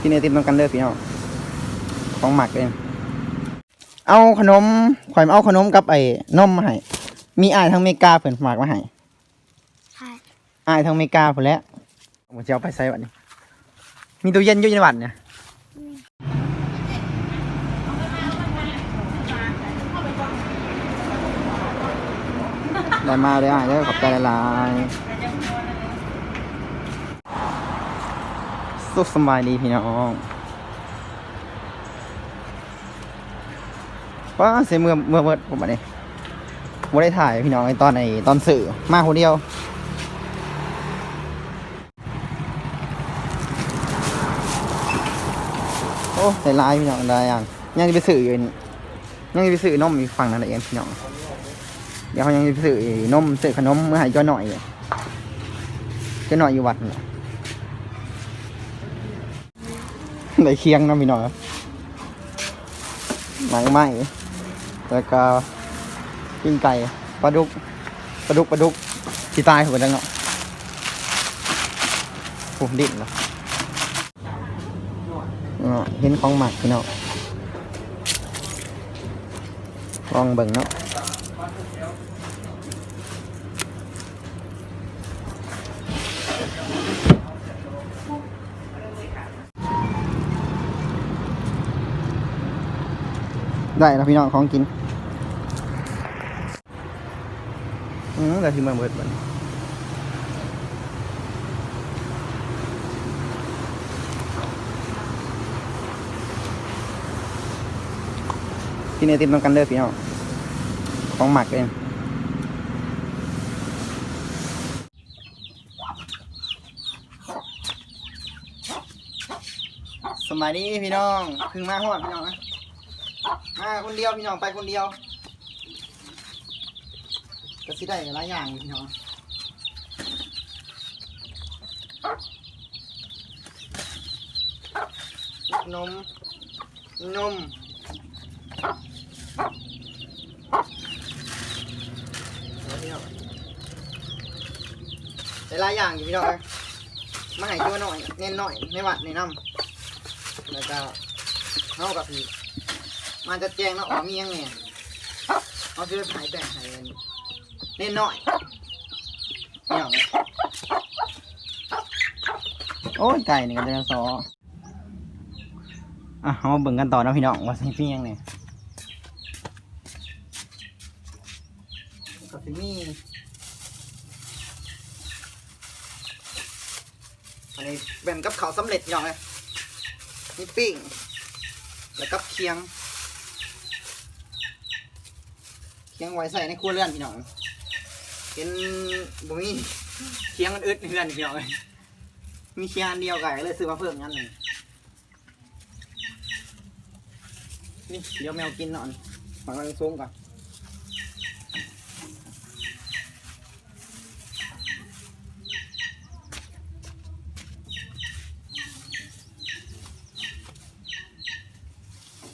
กินไอติมต้องกันเด้อพี่น้องของหมักเองเอาขนมข่อยมาเอาขนมกับไอ้นมมาให้มีอ้ายทางอเมริกาเพิ่นฝากมาให้ใช่อ้ายทางอเมริกาพุ่นแหล้วผมจะเอาไปใส่วันนี้มีตู้เย็นอยู่ในวัดเนี่ยได้มาเลยอะเด้อขอบใจหลายๆ สุขสบายดีพี่น้องว้าเสียเมื่อเมื่อเมื่อผมมาเนี่ยไม่ได้ถ่ายพี่น้องไอตอนไอตอนสื่อมาคนเดียวโอ้ได้หลายพี่น้องได้ยังยังจะไปสื่ออยู่นี่ยังจะไปสื่อนมอีกฝั่งนั่นเองพี่น้องเดี๋ยวเขายังจะไปสื่อนมสื่อขนมเมื่อไหร่จ้าหน่อยจ้าหน่อยอยู่วัดนั่นแหละได้เคียงนะพี่น้องหนังไหมแล้วก็ปิ้งไก่ปลาดุกปลาดุกปลาดุกที่ตายหัวจังเนาะผมดิ้นเนาะเนาะเห็นของหมักพี่เนาะลองเบิ่งเนาะ ได้แล้วพี่น้องของกินอืมแต่ที่มาเบิดบัดนกินไอติมต้องกันเด้อพี่น้องของหมักเองสมัยนี้พี่น้องเพึ่งมาฮอดพี่น้องนะ มาคนเดียวพี่น้องไปคนเดียวก็สิได้หลายอย่างพี่น้องนมนมหลายอย่างอยู่พี่น้องเอ้ยมาให้ตัวหน่อยเน้นหน่อยในวัดในน้ำแล้วก็เท่ากับพี่ มันจะแจ้งแล้วออมียังไงเอาซื้อหายแบ่งให้อันนี้เน้นหน่อยเนี่ยโอ้ยไก่นี่กันจะซออะเอามาเบิ่งกันต่อนะพี่น้องว่าสิพี่ยังไงก็สิมีอันนี้เป็นกับเขาสำเร็จพี่น้องเลยมีปิ้งแล้วก็เคียง เคี ยงไว้ใส่ในครัวเรือนพี่น้องเห็นบ่มีเคียงมันอึดเรือนพี่น้องมีเคียงอันเดียวกันก็เลยซื้อมาเพิ่มงั้นหนึ่งนี่เดี๋ยวแมวกินหน่อยฝังไว้ซุ้มก่อน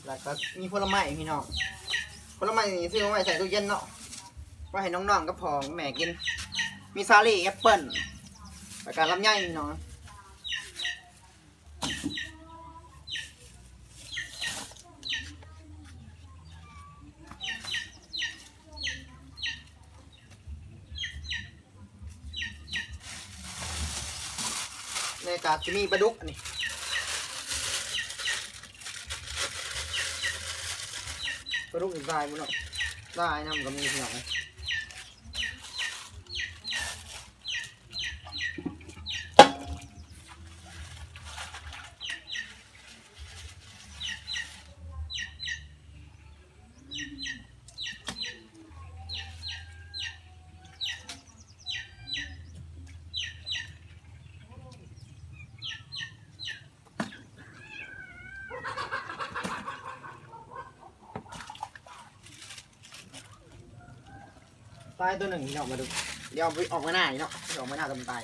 แล้วก็มีผลไม้พี่น้อง ผลไม้นี่ซื้อมาไว้ใส่ตู้เย็นเนาะไว้ให้น้องๆกับพ่อกับแม่กิน มีซาลี่แอปเปิ้ลแล้วก็ลำไยพี่น้องในกาจะมีปลาดุกอัน นี้กระดูกอีกลายมัายน้ำก็มีพี่น้อตัวหนึ่งพี่น้องมาดู เดี๋ยวเอาไปออกมาหน้านี่เนาะออกมาหน้าตัวมันตาย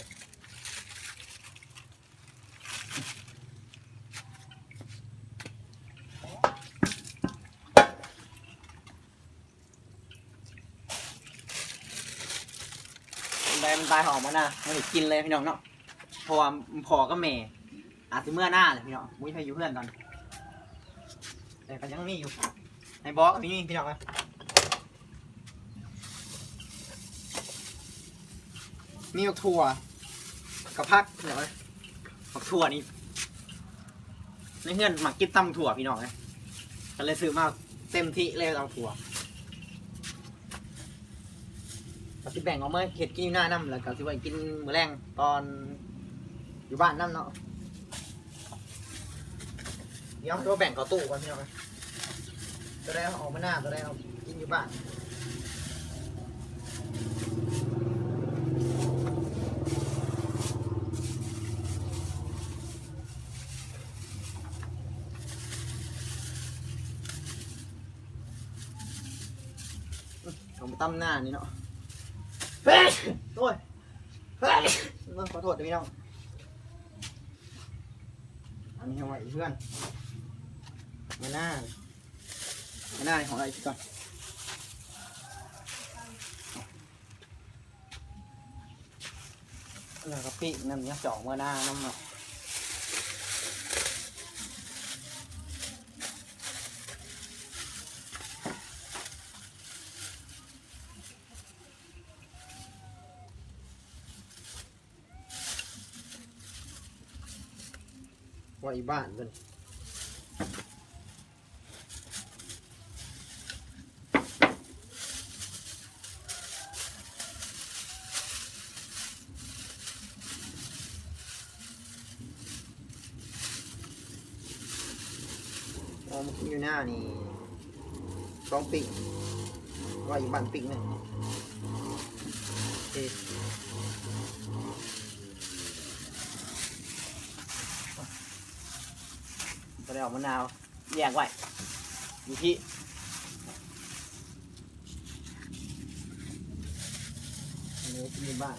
มันตายมันตายออกมาหน้ามันได้กินเลยพี่น้องเนาะพราะว่าพอก็แม่อาจจะเมื่อหน้าเลยพี่น้องมุ้ยไปอยู่เพื่อนก่อนแต่ก็ยังมีอยู่ในบล็อกนี่พี่น้องนะ มีบักถั่วกับพักเดี๋ยวนะบักถั่วนี่ในเพื่อนหมักกินตำถั่วพี่น้องนะก็เลยซื้อมาเต็มที่เลยตำถั่วก็สิแบ่งเอาเมื่อเห็ดกินอยู่หน้าน้ำแล้วก็สิไว้กินมื้อแรงตอนอยู่บ้านน้ำเนาะเดี๋ยวตัวแบ่งเขาตู้ก่อนพี่น้องนะตัวได้เอาออกมาหน้าตัวได้เอากินอยู่บ้านเอามา ตั้มหน้านี่เนาะเฮ้ยโอ้ยเฮ้ยขอโทษด้วยพี่น้องอันนี้เอาไว้เพื่อนไม่น่าไม่น่าของอะไรก่อนแล้วก็ปีกน้ำยักษ์จ่องเมื่อหน้าน้ำเนาะ ไว้บ้านกันมองอยู่หน้านี่สองปีกว่าอยู่บ้านปีกหนึ่งโอเคก็ไดอกมะนาวแยกไว้อยู่ที่นี้ที่บ้าน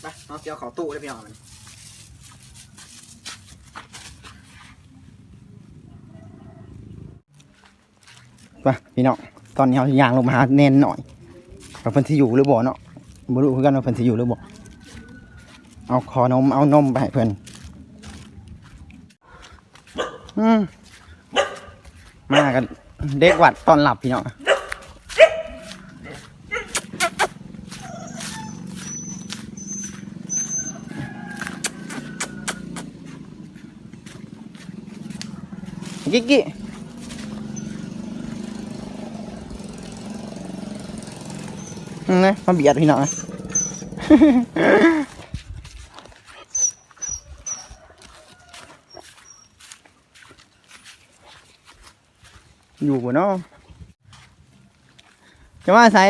ไปเอาเจียวขาตู้ได้พี่น้องมันไปพี่น้องตอนนี้เอายางลงมาแน่นหน่อยเพิ่นที่อยู่หรือบ่เนาะบ่รู้คือกันว่าเพิ่นที่อยู่หรือบ่ เอาขอนมเอานมไปให้เพิ่นอืมากันเด็กวัดตอนหลับพี่น้อกิ๊กกิ๊กอืมนะมาเบียดพี่น้องนะ อยู่บ่เนาะจะมาใส่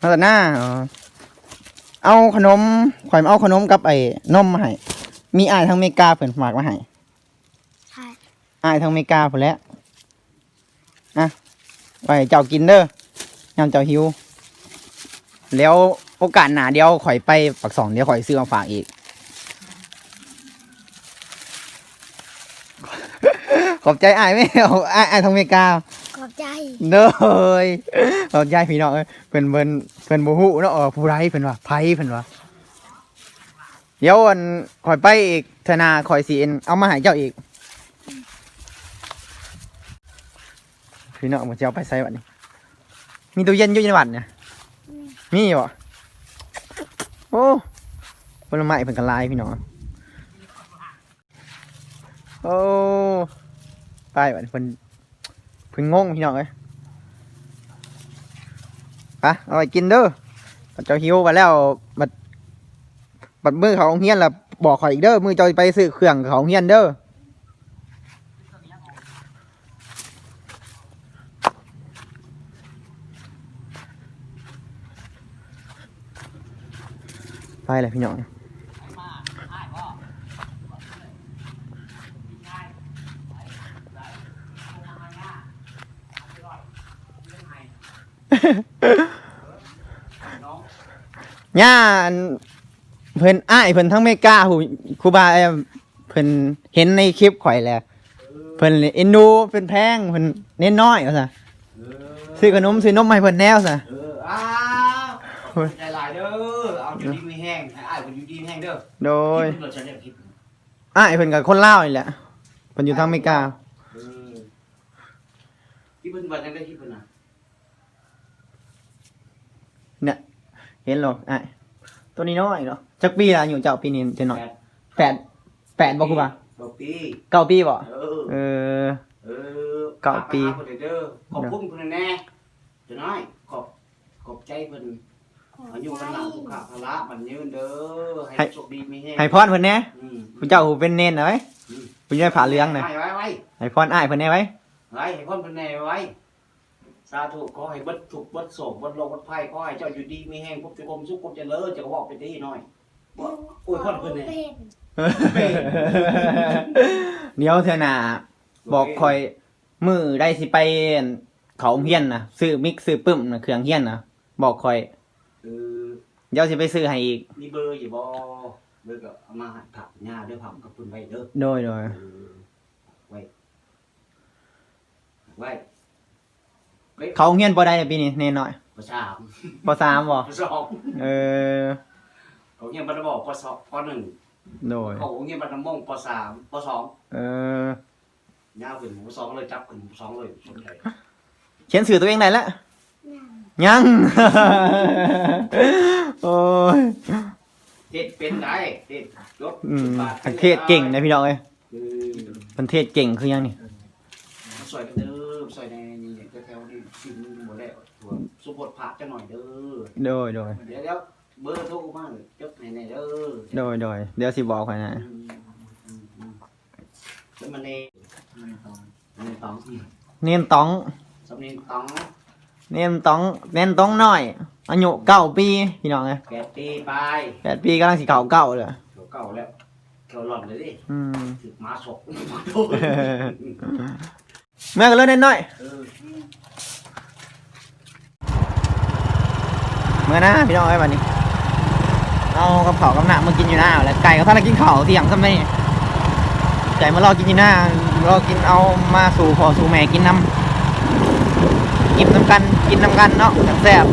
มาแต่หน้าอ๋อเอาขนมข่อยมาเอาขนมกับไอ้นมมาให้ มีอ้ายทางอเมริกาเพิ่นฝากมาให้ใช่อายทางอเมริกาพุ่นแหล้วอะไว้เจ้ากินเด้อยามเจ้าหิว แล้วโอกาสหนาเดียวข่อยไปปักสองเดี๋ยวข่อยซื้อมาฝากอีก ขอบใจอายไหมเอาอายอายทางอเมริกา ขอบใจ เด้อยขอบใจพี่น้องเอ้ยเพิ่นเพิ่นเพิ่นบ่ฮู้เนาะเออผู้ไรเพิ่นว่าไผเพิ่นว่าเดี๋ยวอันข่อยไปอีกธนาข่อยสิเอ็นเอามาให้เจ้าอีก พี่น้องมันจะเอาไปใส่บัดนี้ มีตู้เย็นอยู่ในบัดเนี่ยมีบ่โอ้ผลไม้เป็นกันลายพี่น้อง โอ้ไปบัดนี้เพิ่นเพิ่นงงพี่น้องเอ้ยไปเอาไปกินเด้อเจ้าหิวไปแล้วบัดบัดมือเขาโรงเฮียนแล้วบอกข่อยอีกเด้อมือเจ้าไปซื้อเครื่องเขาโรงเฮียนเด้อไปเลยพี่น้อง ย่าอันเพิ่นอ้ายเพิ่นทั้งไม่กล้าหูครูบาเอิ่มเพิ่นเห็นในคลิปข่อยแหละเพิ่นเอ็นดูเป็นแพงเพิ่นเน้นน้อยว่าซะซื้อขนมซื้อนมให้เพิ่นแนวซะ เออไอ้ป้าใจหลายเด้อเอาอยู่ดีมีแห้งให้อ้ายคนอยู่ดีมีแห้งเด้อโดยคิดเพิ่นเราจะได้คิดอ้ายเพิ่นกับคนลาวนี่แหละเพิ่นอยู่ทางอเมริกาเออคิดเพิ่นว่าจังได้คิดเพิ่นน่ะเนี่ย เห็นหรออ้ายตัวนี้น้อยเนาะจักปีละอยู่เจ้าปีนี้จะน้อยแปดแปดแปดบ่ครูบาบ่ปีเก้าปีบ่เออเออเออเก้าปีฝกไปหาเพิ่นเด้อขอบคุณเพิ่นแน่จะน้อยขอบขอบใจเพิ่นอายุมันหลังสุขภาระมันยืนเด้อให้โชคดีมีแห้งให้พรเพิ่นแหน่อืมผู้เจ้าหูเป็นเน้นนะไว้อืมผู้ใหญ่ผ่าเหลืองน่ะไว้ไว้ไว้ให้พรอ้ายเพิ่นแหน่ไว้ไว้ให้พ่นเพิ่นแน่ไว้ สาธุขอให้บัดถูกบัดโศกบัดโรคเบัดภัยขอให้เจ้าอยู่ดีมีแห้งพบแต่คมสุขความเจริญจะก็บอกไปดีหน่อยบ่โอ้ยพ่นเพิ่นแน่เดี๋ยวเธอหน่ะบอกคอยมือได้สิไปเขาเฮียนนะซื้อมิกซื้อปึ้มนะเครื่องเฮียนนะบอกคอยเออเดี๋ยวสิไปซื้อให้อีกมีเบอร์อยู่บ่เบอร์ก็เอามาให้ผักหญ้าด้อผักกับเพิ่นไว้เด้อโดยโดยเออไว้ไว้ เขาเฮียนบ่ได้ปีนี้แน่น้อยประชามปสามบ่ประสองเออเขาเงียบบันบอกปสองปหนึ่งโดยเขาเงียบบันมงปสามปสองเออย่าขึ้นปสองเลยจับขึ้นปสองเลยชนเลยเขียนสื่อตัวเองได้แล้วยังโอ้ยเฮ็ดเป็นได้เฮ็ดยกอืมบาทประเทศเก่งนะพี่น้องเอ้ยเออประเทศเก่งคือยังนี่สวยกันเด้ อสวยในนี่แถวๆนี่ชิ้นหมดแล้วตัวสุบทผักจังหน่อยเด้อโดยโดยเดี๋ยวเดี๋ยวเบอร์โทรมาเลยจดในๆเด้อโดยโดยเดี๋ยวสิบอกไปนะอืมอืมอืมแล้วมันเนมันตองเนียนต้องสำเนียงตองเนียนต้องเนียนต้องน้อยอายุเก้าปีพี่น้องเอ้ยแปดปีไปแปดปีกำลังสิเก่าเก่าเลยเขียวเก่าแล้วเขียวหล่อนเลยดิอืม ถึกมาศกมาโดน แม่ก็เล่น้อยเมื่อนะพี่น้องไอ้ยวันนี้ เอากระเพรากำหนักมากินอยู่หน้าแล้วไก่ก็ท่านกินเข่าเสียงทำไมไก่มารอกินอยู่หน้ารอกินเอามาสู่พอสู่แม่กินน้ำกินน้ำกันกินน้ำกันเนาะแซ่บ